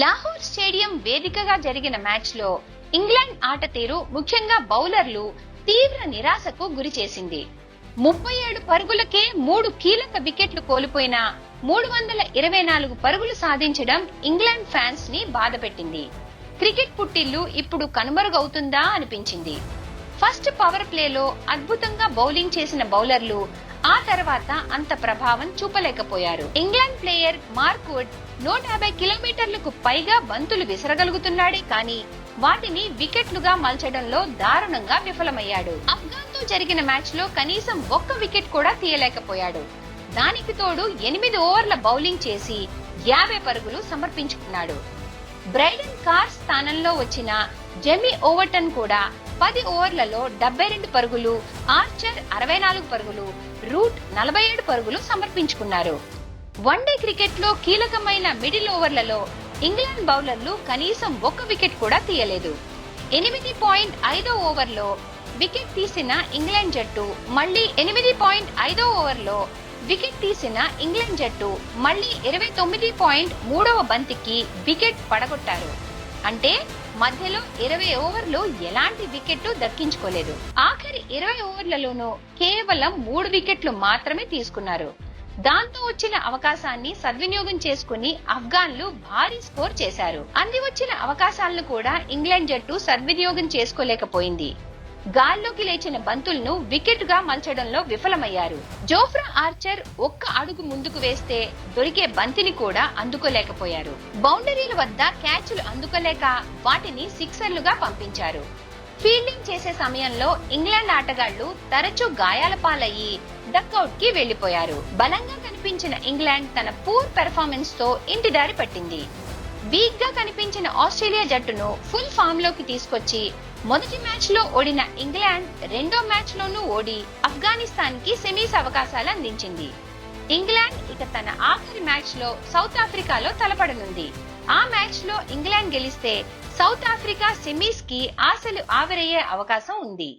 Lahore stadium వేదికగా జరిగిన మ్యాచ్లో ఇంగ్లాండ్ ఆట తీరు ముఖ్యంగా బౌలర్లు తీవ్ర నిరాశకు గురి చేసింది. ముప్పై ఏడు పరుగులకే మూడు కీలక వికెట్లు కోల్పోయిన మూడు వందల ఇరవై నాలుగు పరుగులు సాధించడం ఇంగ్లాండ్ ఫ్యాన్స్ని బాధపెట్టింది. క్రికెట్ పుట్టిల్లు ఇప్పుడు కనుమరుగవుతుందా అనిపించింది. ఫస్ట్ పవర్ ప్లేలో అద్భుతంగా బౌలింగ్ చేసిన బౌలర్లు ఆ తర్వాత అంత ప్రభావం చూపలేకపోయారు. ఇంగ్లాండ్ ప్లేయర్ మార్క్వుడ్ నూట యాభై కిలోమీటర్లకు పైగా బంతులు విసరగలుగుతున్నాడే కానీ వాటిని వికెట్లుగా మలచడంలో దారుణంగా విఫలమయ్యాడు. అఫ్ఘాన్తో జరిగిన మ్యాచ్లో కనీసం ఒక్క వికెట్ కూడా తీయలేకపోయాడు. దానికి తోడు ఎనిమిది ఓవర్ల బౌలింగ్ చేసి యాభై పరుగులు సమర్పించుకున్నాడు. బ్రైడన్ కార్ స్థానంలో వచ్చిన జెమీ ఓవర్టన్ కూడా పది ఓవర్లలో డెబ్బై రెండు పరుగులు ఆర్చర్ అరవై నాలుగు పరుగులు రూట్ నలభై ఏడు పరుగులు సమర్పించుకున్నారు. వన్డే క్రికెట్లో కీలకమైన మిడిల్ ఓవర్లలో ఇంగ్లాండ్ బౌలర్లు కనీసం ఒక్క వికెట్ కూడా తీయలేదు. ఎనిమిది పాయింట్ ఐదో ఓవర్లో వికెట్ తీసిన ఇంగ్లాండ్ జట్టు మళ్ళీ ఎనిమిది పాయింట్ ఐదో ఓవర్లో వికెట్ తీసిన ఇంగ్లాండ్ జట్టు మళ్ళీ ఇరవై తొమ్మిది పాయింట్ మూడవ బంతికి వికెట్ పడగొట్టారు. అంటే మధ్యలో ఇరవై ఓవర్లు ఎలాంటి వికెట్ దక్కించుకోలేదు. ఆఖరి ఇరవై ఓవర్లలోనూ కేవలం మూడు వికెట్లు మాత్రమే తీసుకున్నారు. దాంతో వచ్చిన అవకాశాన్ని సద్వినియోగం చేసుకుని అఫ్ఘాన్లు భారీ స్కోర్ చేశారు. అంది వచ్చిన అవకాశాలను కూడా ఇంగ్లాండ్ జట్టు సద్వినియోగం చేసుకోలేకపోయింది. గాల్లోకి లేచిన బంతులను వికెట్గా మలచడంలో విఫలమయ్యారు. జోఫ్రా ఆర్చర్ ఒక్క అడుగు ముందుకు వేస్తే దొరికే బంతిని కూడా అందుకోలేకపోయారు. బౌండరీల వద్ద క్యాచ్లు అందుకోలేక వాటిని సిక్సర్లుగా పంపించారు. ఫీల్డింగ్ చేసే సమయంలో ఇంగ్లాండ్ ఆటగాళ్ళు తరచూ గాయాల పాలయ్యి డక్అవుట్కి వెళ్ళిపోయారు బలంగా కనిపించిన ఇంగ్లాండ్ తన పూర్ పెర్ఫార్మెన్స్తో ఇంటి దారి పట్టింది. వీక్గా కనిపించిన ఆస్ట్రేలియా జట్టును ఫుల్ ఫామ్లోకి తీసుకొచ్చి మొదటి మ్యాచ్లో ఓడిన ఇంగ్లాండ్ రెండో మ్యాచ్ లోనూ ఓడి ఆఫ్ఘనిస్తాన్కి సెమీస్ అవకాశాలు అందించింది. ఇంగ్లాండ్ ఇక తన ఆఖరి మ్యాచ్లో సౌత్ ఆఫ్రికాలో తలపడనుంది. ఆ మ్యాచ్లో ఇంగ్లాండ్ గెలిస్తే సౌత్ ఆఫ్రికా సెమీస్కి ఆశలు ఆవిరయ్యే అవకాశం ఉంది.